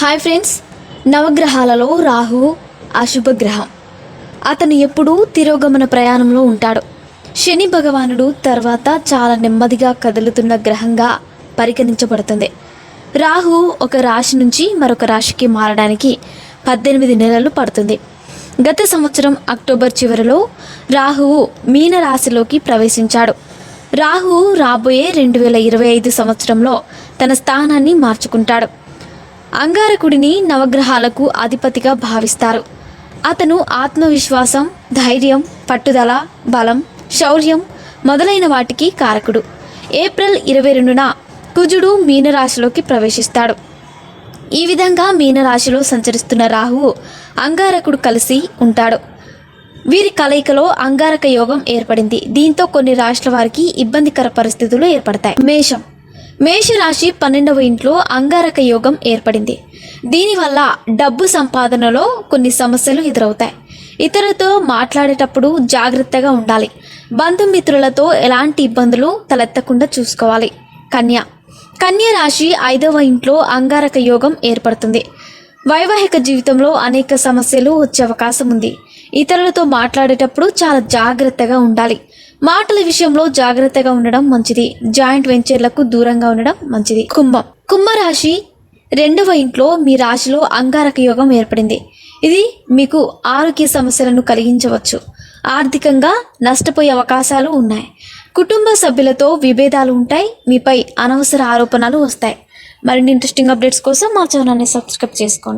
Hi friends నవగ్రహాలలో రాహువు అశుభ గ్రహం అతను ఎప్పుడూ తిరోగమన ప్రయాణంలో ఉంటాడు. శని భగవానుడు తర్వాత చాలా నెమ్మదిగా కదులుతున్న గ్రహంగా పరిగణించబడుతుంది. రాహు ఒక రాశి నుంచి మరొక రాశికి మారడానికి పద్దెనిమిది నెలలు పడుతుంది. గత సంవత్సరం అక్టోబర్ చివరిలో రాహువు మీన రాశిలోకి ప్రవేశించాడు. రాహువు రాబోయే రెండు వేల ఇరవై ఐదు సంవత్సరంలో తన స్థానాన్ని మార్చుకుంటాడు. అంగారకుడిని నవగ్రహాలకు అధిపతిగా భావిస్తారు. అతను ఆత్మవిశ్వాసం ధైర్యం పట్టుదల బలం శౌర్యం మొదలైన వాటికి కారకుడు. ఏప్రిల్ ఇరవై రెండున కుజుడు మీనరాశిలోకి ప్రవేశిస్తాడు. ఈ విధంగా మీనరాశిలో సంచరిస్తున్న రాహువు అంగారకుడు కలిసి ఉంటాడు. వీరి కలయికలో అంగారక యోగం ఏర్పడింది. దీంతో కొన్ని రాష్ట్రాల వారికి ఇబ్బందికర పరిస్థితులు ఏర్పడతాయి. మేషం మేషరాశి పన్నెండవ ఇంట్లో అంగారక యోగం ఏర్పడింది. దీనివల్ల డబ్బు సంపాదనలో కొన్ని సమస్యలు ఎదురవుతాయి. ఇతరులతో మాట్లాడేటప్పుడు జాగ్రత్తగా ఉండాలి. బంధుమిత్రులతో ఎలాంటి ఇబ్బందులు తలెత్తకుండా చూసుకోవాలి. కన్య. కన్య రాశి ఐదవ ఇంట్లో అంగారక యోగం ఏర్పడుతుంది. వైవాహిక జీవితంలో అనేక సమస్యలు వచ్చే అవకాశం ఉంది. ఇతరులతో మాట్లాడేటప్పుడు చాలా జాగ్రత్తగా ఉండాలి. మాటల విషయంలో జాగ్రత్తగా ఉండడం మంచిది. జాయింట్ వెంచర్లకు దూరంగా ఉండడం మంచిది. కుంభం. కుంభరాశి రెండవ ఇంట్లో మీ రాశిలో అంగారక యోగం ఏర్పడింది. ఇది మీకు ఆరోగ్య సమస్యలను కలిగించవచ్చు. ఆర్థికంగా నష్టపోయే అవకాశాలు ఉన్నాయి. కుటుంబ సభ్యులతో విభేదాలు ఉంటాయి. మీపై అనవసర ఆరోపణలు వస్తాయి. మరిన్ని ఇంట్రెస్టింగ్ అప్డేట్స్ కోసం మా ఛానల్ని సబ్స్క్రైబ్ చేసుకోండి.